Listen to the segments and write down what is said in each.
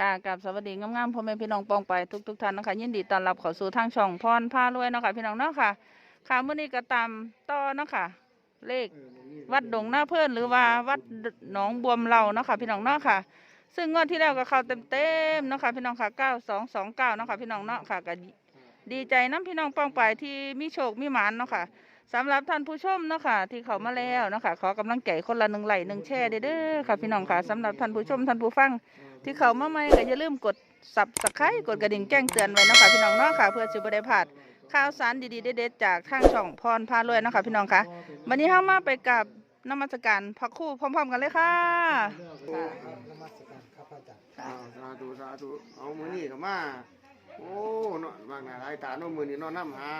ค่ะกับสวัสดีงามๆพ่อแม่พี่น้องปองไปทุกทุกๆท่านนะคะยินดีต้อนรับเข้าสู่ทางช่องพรพารวยเนาะค่ะพี่น้องเนาะค่ะค่ะมื้อนี้ก็ตามต่อเนาะค่ะ เลขวัดดงหน้าเพื่อนหรือว่าวัดหนองบวมเราเนาะค่ะพี่น้องเนาะค่ะ ซึ่งงวดที่แล้วก็เข้าเต็มๆเนาะค่ะพี่น้องค่ะ9229เนาะค่ะพี่น้องเนาะค่ะก็ดีใจน้ำพี่น้องปองไปที่มีโชคมีหมานเนาะค่ะสำหรับท่านผู้ชมเนาะค่ะที่เขามาแล้วเนาะค่ะขอกำลังใจคนละหนึ่งไหลหนึ่งแช่เด้อค่ะพี่น้องค่ะสำหรับท่านผู้ชมท่านผู้ฟัง ที่เขามาใหม่ก็อย่าลืมกดสับสไครต์กดกระดิ่งแจ้งเตือนไว้เนาะคะพี่น้องเนาะค่ะ เพื่อจะบ่ได้พลาดข่าวสารดีๆเด็ดๆจากทางช่องพรพารวยเนาะค่ะพี่น้องค่ะวันนี้เฮามาไปกับนมัสการพระครู่พร้อม ๆ กันเลยค่ะค่ะนมัสการครับพระอาจารย์ค่ะอ้าวสาธุสาธุเอามือนี่ก็มาโอ้เนาะบางหน้าหลายตาโน้มือนี่เนอนน้ำหา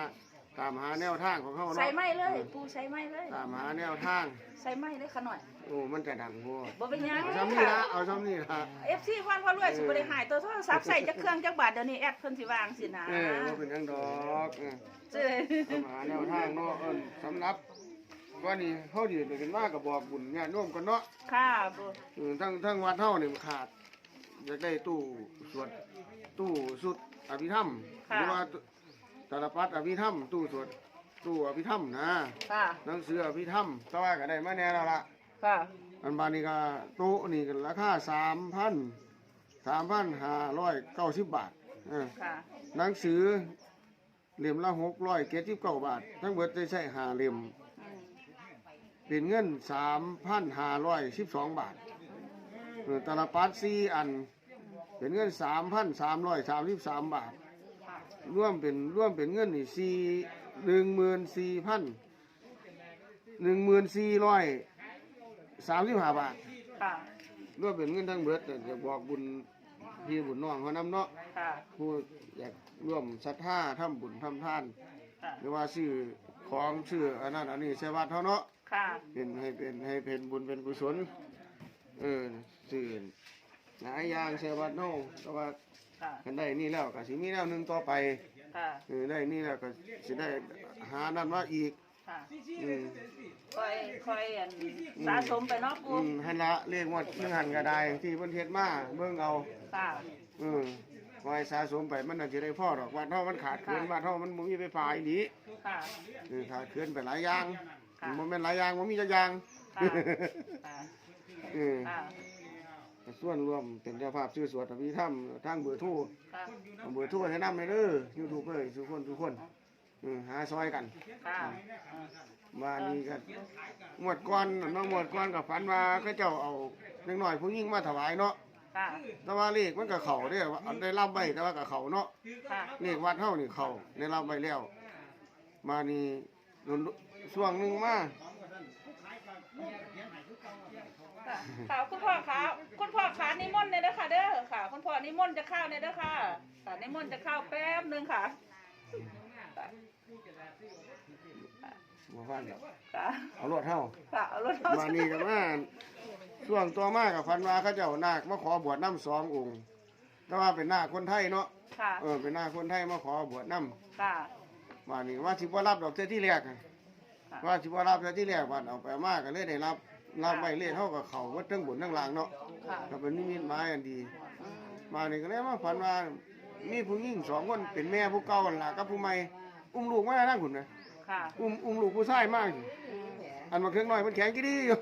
ตามหาแนวทางของเขาใส่เนาะไม้เลย ปูใส่ไม้เลย ตามหาแนวทางใส่ไม้เลยขะหน่อย โอ้ มันจะดังโว้บ่เป็นหยังเอาซ้ำนี่ละเอาซ้ำนี่ละ เอฟซีพรพารวยสิบ่ได้หายตัวโทรศัพท์ใส่จักเครื่องจักบาทเดี๋ยวนี้แอดเพิ่นสิวางสินะเออว่าเป็นหยังดอกเออเจ้ยตามหาแนวทางเนาะเอิ้นสำหรับว่านี่เขาดีไปกันว่ากับบอกบุญญาติโยมกันเนาะค่ะปูเออทั้งทั้งวัดเฮานี่มันขาดอยากได้ตู้สวดตู้สุดอภิธรรมหรือว่าตาลปัดอภิธรรมตู้สวดตู้อภิธรรมนะค่ะหนังสืออภิธรรมแต่ว่าก็ได้มาแน่แล้วล่ะ ค่ะ อันบานนี้ก็โต๊ะนี่ก็ราคาสามพันสามพันห้าร้อยเก้าสิบบาทเออค่ะ หนังสือเล่มละหกร้อยเจ็ดสิบเก้าบาท ทั้งเบิดได้ใช้หาเล่มอืมเป็นเงินสามพันห้าร้อยสิบสองบาทเออตาลปัดสี่อัน เป็นเงินสามพันสามร้อยสามสิบสามบาทค่ะร่วมเป็นร่วมเป็นเงินนี่สี่หนึ่งหมื่นสี่พันหนึ่งหมื่นสี่ร้อย สามสิบห้าบาทค่ะร่วมเป็นเงินทั้งเบิดแต่จะบอกบุญพี่บุญน้องเขานำเนาะค่ะผู้อยากร่วมศรัทธาทำบุญทำทาน ค่ะหรือว่าซื้อของซื้ออันนั้นอันนี้ใช่วัดเขาเนาะค่ะเป็นให้เป็นให้เป็นบุญเป็นกุศลเออซื้อหลายอย่างใช่วัดเนาะแต่ว่าค่ะกันได้นี่แล้วก็สิมีแนวหนึงต่อไปค่ะ เออได้นี่แล้วก็สิได้หานั่นมาอีก ค่ะอืมค่อยค่อยอันสะสมไปเนาะปูอืมให้ละเรียกว่าเรื่องหันก็ได้ที่เพิ่นเฮ็ดมาเบิ่งเอา ค่ะ อืมคอยสะสมไปมันน่าจะได้พ่อดอกวัดเท่ามันขาดเกินวัดเท่ามันบ่มีไฟฟ้าอีหลีค่ะเออขาดเกินไปหลายอย่างค่ะมันแม่นหลายอย่างบ่มีจักอย่างค่ะ ค่ะเออค่ะส่วนรวมเป็นเจ้าภาพชื่อสวดอภิธรรมทางเบอร์โทรค่ะ เอาเบอร์โทรให้นำให้เด้อ YouTube เอ้ยทุกคนทุกคน เออหาซอยกันค่ะ มานี่ก็งวดก่อนน้องงวดก่อนก็ฝันว่าเขาเจ้าเอาเล็กน้อยผู้หญิงมาถวายเนาะค่ะ แต่ว่าเลขมันก็เข้าเด้อว่าได้รับไว้แต่ว่าก็เข้าเนาะค่ะ เลขวัดเฮานี่เข้าได้รับไว้แล้ว มานี่โดนช่วงหนึงมาค่ะค่ะคุณพ่อคะคุณพ่อคะนิมนต์เลยเด้อค่ะเด้อค่ะ คุณพ่อนิมนต์จะเข้าเนี่ยเด้อค่ะค่ะนิมนต์จะเข้าแป๊บหนึงค่ะ บ่ฟังดอกค่ะเอารถเฮาค่ะเอารถเอามานี่ก็มาช่วงต่อมากับฝันว่าเขาเจ้านาคมาขอบวชน้ำสององค์ แต่ว่าเป็นนาคคนไทยเนาะค่ะเออเป็นนาคคนไทยมาขอบวชน้ำค่ะมานี่ว่าสิบ่รับดอกเจ้าที่แรกอะค่ะว่าสิบ่รับเจ้าที่แรกวันเอาไปมากก็เลยได้รับรับไปเลขเท่ากับเขาวัดทั้งบนทั้งล่างเนาะค่ะก็เป็นนิมิตหมายอันดีอืมมานี่ก็เลยมาฝันว่ามีผู้หญิงสองคนเป็นแม่ผู้เก่าหั่นล่ะกับผู้ใหม่อุ้มลูกมานั่งหุ่นนะ ค่ะอุ้มอุ้มลูกผู้ชายมากอืมอันมาเครื่องน้อยมันแข็งกี่ดีอยู่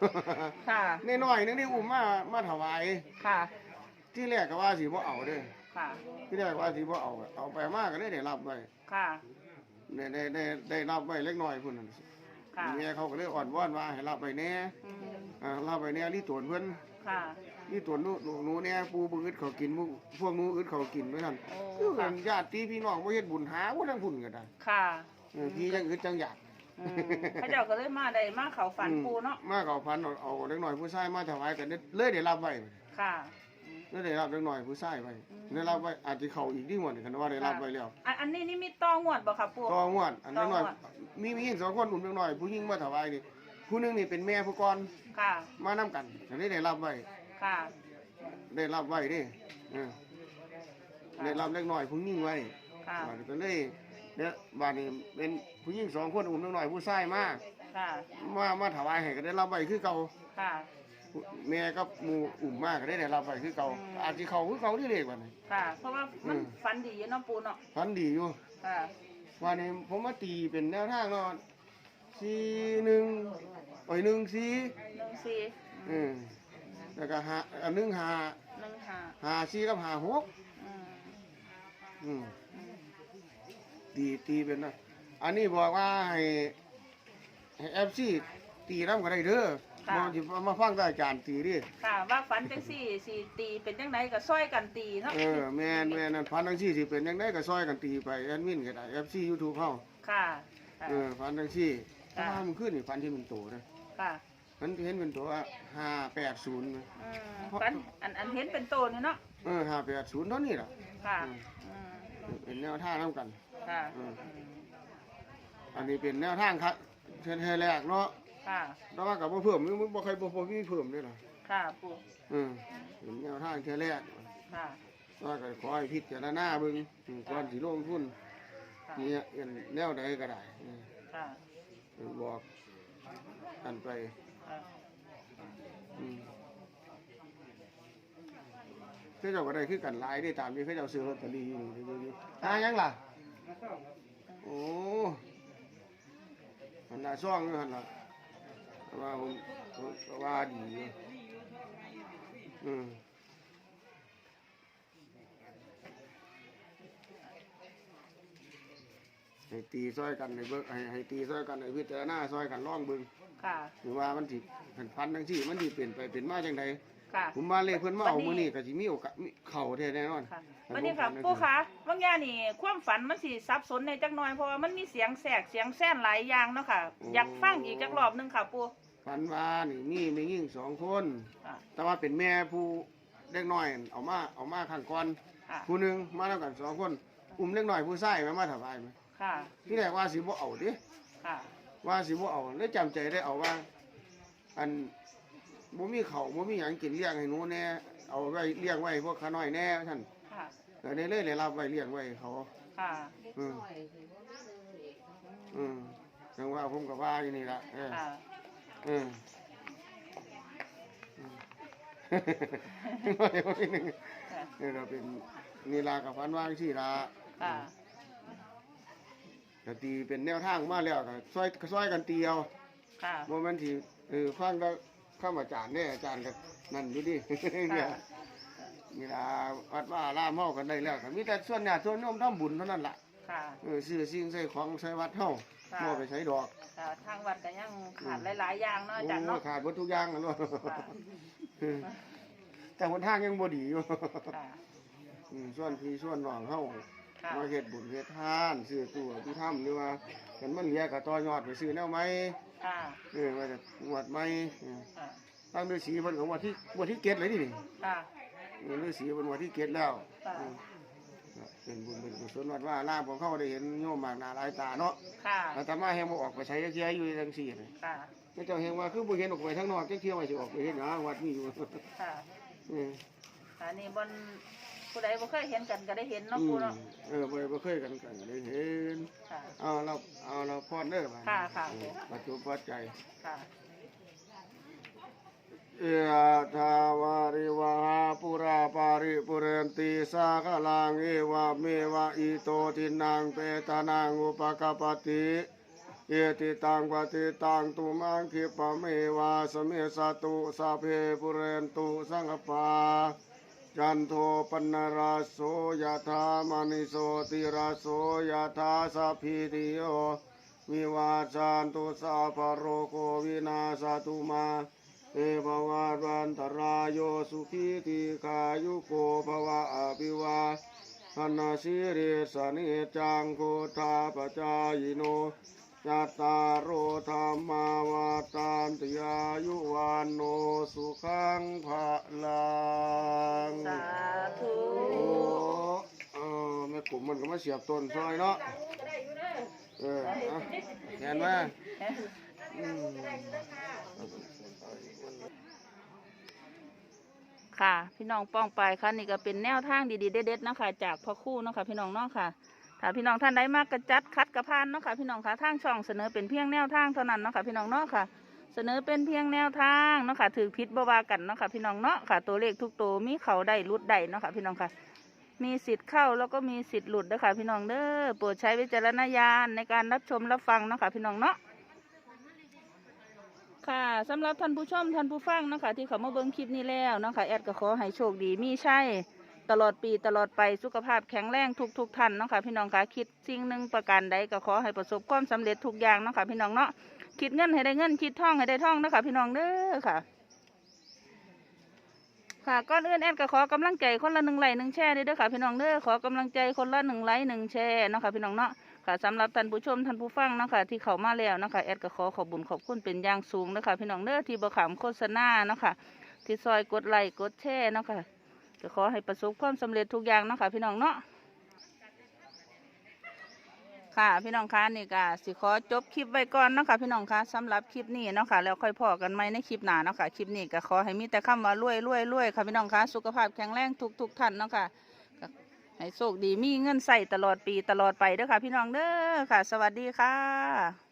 ค่ะน้อยๆนึงนี่อุ้มมามาถวาย ค่ะ ที่แรกก็ว่าสิบ่เอาเด้อค่ะ ที่แรกว่าสิบ่เอาเอาไปมากก็ได้ได้รับไว้ค่ะ ได้ได้ได้ได้รับไว้เล็กน้อยพุ่นน่ะค่ะแม่เขาก็เลยอ่อนวอนว่าให้รับไว้แหน่อืม อ่ารับไว้แหน่รีตรวจเพิ่นค่ะ รีตรวจหนูหนูหนูแหน่ปูบ่อึดเขากินพวกพวกหนูอึดเขากินไว้นั่นโอ้ คือกัค่ะนญาติพี่น้องบ่เฮ็ดบุญหาบ่ทั้งพุ่นก็ได้ ค่ะ เออพี่จังอึดจังอยากอืมพระเจ้าก็เลยมาได้มาเขาฝันปูเนาะ มาเขาพันเอาเอาเล็กน้อยผู้ชายมาถวายกันเลยได้รับไว้ค่ะเลยได้รับเล็กน้อยผู้ชายไว้ได้รับไว้อาจสิเข้าอีกที่หมดคันว่าได้รับไว้แล้วอันอันนี้นี่มีต้องวดบ่ครับปู ต่องวดอันนั้นหน่อยต่องวดมีมีหญิงสองคนอุ้มเล็กน้อยผู้หญิงมาถวายนี่ผู้หนึงนี่เป็นแม่ผู้ก่อนค่ะ มานํกันอันนี้ได้รับไว้ ค่ะ ได้รับไว้เดิเออได้รับเล็กน้อยผู้หญิงไว้ค่ะบาดนี้ก็เลย เนี่ยบาดนี้เป็นผู้หญิงสองคนอุ้มเล็กน้อยผู้ชายมาค่ะ มามาถวายให้ก็ได้รับไว้คือเก่าค่ะผู้แม่กับหมู่อุ่มมากก็ได้ได้รับไปคือเก่าอาจสิเขาคือเก่าที่เลขบัดนี้ ค่ะ เพราะว่ามันอืม ฝันดีเนาะปูเนาะฝันดีอยู่ค่ะ วันนี้ผมมาตีเป็นแนวทางเนาะสี่หนึ่งโอ้ยหนึ่งสี่หนึ่งสี่อืมแล้วก็หาอันหนึ่งหาหนึ่งห้าหาสี่กับหาหกอืมอืมอืม ตีตีเป็นนะอันนี้บอกว่าให้ให้เอฟซีตีน้ำก็ได้เด้อมองที่มาฟังได้อาจารย์ตีดิค่ะ ว่าฝันจังสี่สี่ตีเป็นจังไดก็ซอยกันตีเนาะเออแม่นแม่นนั่นพันทั้งสี่สิเป็นยังไงก็ซอยกันตีไปแอดมินก็ได้เอฟซียูทูบเฮาค่ะค่ะ เออพันทั้งสี่ค่ะถ้ามันขึ้นนี่พันที่มันโตนะค่ะมันเห็นเป็นตัวห้าแปดศูนย์อืมฝันอันอันเห็นเป็นโตนี่เนาะเออห้าแปดศูนย์เท่านี้ล่ะค่ะอืมเป็นแนวทางน้ำกัน ค่ะ อืมอันนี้เป็นแนวทางครับเชิญให้แรกเนาะค่ะ แต่ว่ากับบ่เพิ่มมึงบ่ใครบ่บ่มีเพิ่มเลยล่ะค่ะปูอืมเป็นแนวทางเชิญแรกค่ะว่าก็ขอให้พิจารณาเบิ่งอืมก่อนสิลงทุนค่ะนี่อันแนวใดก็ได้อืมค่ะ บอกกันไปค่ะ อืมคือเจ้าก็ได้คือกันหลายได้ตามที่เขาเจ้าซื้อลอตเตอรี่อยู่นี่อยู่ๆหาหยังล่ะ โอ้มันน่าซ่องอยู่หั่นล่ะแต่ว่าผมผมก็ว่าดีอยู่อืมให้ตีซอยกันในเบิ่งให้ให้ตีซอยกันในพิจารณาซอยกันล่องเบิ่งค่ะ หรือว่ามันสิพันพันทั้งที่มันสิเปลี่ยนไปเป็นมาจังได ค่ะ ผมว่าเลขเพิ่นมาเอาวันนี้มื้อนี้ก็สิมีโอกาสมีเข้าแท้แน่นอน ค่ะวันนี้ค่ะปูคะบางอย่างนี่ความฝันมันสิสับสนในจักหน่อยเพราะว่ามันมีเสียงแสกเสียงแซนหลายอย่างเนาะค่ะอยากฟังอีกจักรอบหนึงค่ะปูฝันว่านี่มีแม่ยิ่งสองคน ค่ะแต่ว่าเป็นแม่ผู้เล็กน้อยนั่นเอามาเอามาข้างก่อนค่ะผู้หนึงมาแล้วกันสองคน อุ้มเล็กน้อยผู้ชายมามาถวายมาค่ะที่แรกว่าสิบ่เอาเดิค่ะว่าสิบ่เอาเลยจำใจได้เอาว่า อัน บ่มีข้าวบ่มีหยังกินเลี้ยงให้หนูแน่เอาไว้เลี้ยงไว้พวกขาน้อยแน่ท่านค่ะก็ได้เลยได้รับไว้เลี้ยงไว้ให้เขา ค่ะ อืม อืมจังว่าผมก็ว่าอยู่นี่ล่ะเออค่ะอืมอืม ไม่ไม่หนึ่งค่ะ นี่เราเป็นนี่ลากับฟันว่างที่ลาค่ะก็ตีเป็นแนวทางมาแล้วก็ซอยก็ซอยกันตีเอาค่ะ โมมันที่เออฟังแล้ว ข้ามอาจารย์เนี่ยอาจารย์ก็นั่นอยู่ดิเนี่ยนี่ลาวัดว่าล่ามเฮากันได้แล้วก็มีแต่ส่วนญาติส่วนโยมทำบุญเท่านั้นล่ะค่ะเออซื้อสิ่งใส่ของใส่วัดเฮาค่ะบ่ไปใช้ดอกค่ะทางวัดก็ยังขาดหลายๆอย่างเนาะอาจารย์โอ้เนาะ ขาดหมดทุกอย่างนั่นเนาะค่ะ แต่หนทางยังบ่ดีอยู่ค่ะอืมส่วนพี่ส่วนน้องเฮา ค่ะมาเฮ็ดบุญเฮ็ดทานซื้อตู้ที่ทำหรือว่ากันมันเหลือก็ต่อยอดไปซื้อแนวใหม่ ค่ะ เออว่าจะงวดใหม่เออค่ะ ตั้งฤาษีเพิ่นก็งวดที่งวดที่เก็ดเลยนี่นี่ค่ะ เออฤาษีเพิ่นงวดที่เก็ดแล้วค่ะอืมเป็นบุญเป็นกุศลวัดว่าลาของเขาได้เห็นโยมมากหน้าหลายตาเนาะค่ะ อาตมาแฮงบ่ออกไปใช้จักเที่ยอยู่จังซี่นี่ค่ะแต่เจ้าแฮงว่าคือบ่เห็นออกไปทางนอกจักเที่ยวว่าสิออกไปเฮ็ดหยังวัดมีอยู่ค่ะ เอออันนี้บน ผู้ใดบ่เคยเห็นกันก็ได้เห็นเนาะอืปูมเนาะเออบ่ได้บ่เคยกันกันก็ได้เห็นค่ะ เอาเราเอาเราพรเด้อบัดนี้ค่ะค่ะ เออปัจจุปัจจัยค่ะ เอยทาวาริวหาปุราปาริปุเรนติสากลังเอวะเมวะอิโตทินังเปตานังอุปกปปติเอติตังปฏิตังตุมังคิปะเมวะสเมสตุสัพเพปุเรนตุสังกปา จันโทปนราโสยธามณิโสติราโสยธาสัพพิติโยวิวาจันตุสัพโรโควินาสตุมาเอภวาวันตรายโยสุขีติขายุโกภวะอภิวาหนาสิริสนิจังโคทาปจายโน จัตตารโอธรรมาวาตานติอายุวันโนสุขังภะลังสาธุโอ้เออแม่กลุ่มมันก็มาเสียบต้นซอยเนาะเออเอาเห็นไหมอืมค่ะ พี่น้องป้องไปค่ะนี่ก็เป็นแนวทางดีๆเด็ดๆเนาะคะจากพ่อครู่เนาะค่ะพี่น้องเนาะค่ะ ถ้าพี่น้องท่านใดมากกระจัดคัดกระพานเนาะค่ะพี่น้องค่ะทางช่องเสนอเป็นเพียงแนวทางเท่านั้นเนาะค่ะพี่น้องเนาะค่ะ เสนอเป็นเพียงแนวทางเนาะค่ะถือพิษบวากันเนาะค่ะพี่น้องเนาะค่ะตัวเลขทุกตัวมีเขาได้รุดได้เนาะค่ะพี่น้องค่ะ มีสิทธิ์เข้าแล้วก็มีสิทธิ์หลุดเด้อค่ะพี่น้องเด้อโปรดใช้วิจารณญาณในการรับชมรับฟังเนาะค่ะพี่น้องเนาะค่ะสำหรับท่านผู้ชมท่านผู้ฟังเนาะค่ะที่เขามาเบิ่งคลิปนี้แล้วเนาะค่ะแอดก็ขอให้โชคดีมีใช่ ตลอดปีตลอดไปสุขภาพแข็งแรงทุกทุกท่านเนาะค่ะพี่น้องค่ะคิดสิ่งหนึ่งประการใดก็ขอให้ประสบความสำเร็จทุกอย่างเนาะค่ะพี่น้องเนาะคิดเงินให้ได้เงินคิดท่องให้ได้ท่องเนาะค่ะพี่น้องเด้อค่ะค่ะก่อนอื่นแอดก็ขอกำลังใจคนละหนึ่งไลค์หนึ่งแชร์ด้วยเด้อค่ะพี่น้องเด้อขอกำลังใจคนละหนึ่งไลค์หนึ่งแชร์เนาะค่ะพี่น้องเนาะค่ะสำหรับท่านผู้ชมท่านผู้ฟังเนาะค่ะที่เข้ามาแล้วเนาะค่ะแอดก็ขอขอบบุญขอบคุณเป็นอย่างสูงเนาะค่ะพี่น้องเด้อที่บขามโฆษณาเนาะค่ะที่ซอยกดไลค์กดแชร์เนาะค่ะ ก็ขอให้ประสบความสำเร็จทุกอย่างเนาะค่ะ พี่น้องเนาะค่ะพี่น้องคะนี่ก็สิขอจบคลิปไว้ก่อนเนาะค่ะพี่น้องคะสำหรับคลิปนี้เนาะค่ะแล้วค่อยพอกันไหมในคลิปหน้าเนาะค่ะคลิปนี้ก็ขอให้มีแต่คำว่ารวยรวยรวยค่ะพี่น้องคะสุขภาพแข็งแรงทุกทุกท่านเนาะค่ะให้โชคดีมีเงินใส่ตลอดปีตลอดไปเด้อค่ะ พี่น้องเด้อค่ะ สวัสดีค่ะ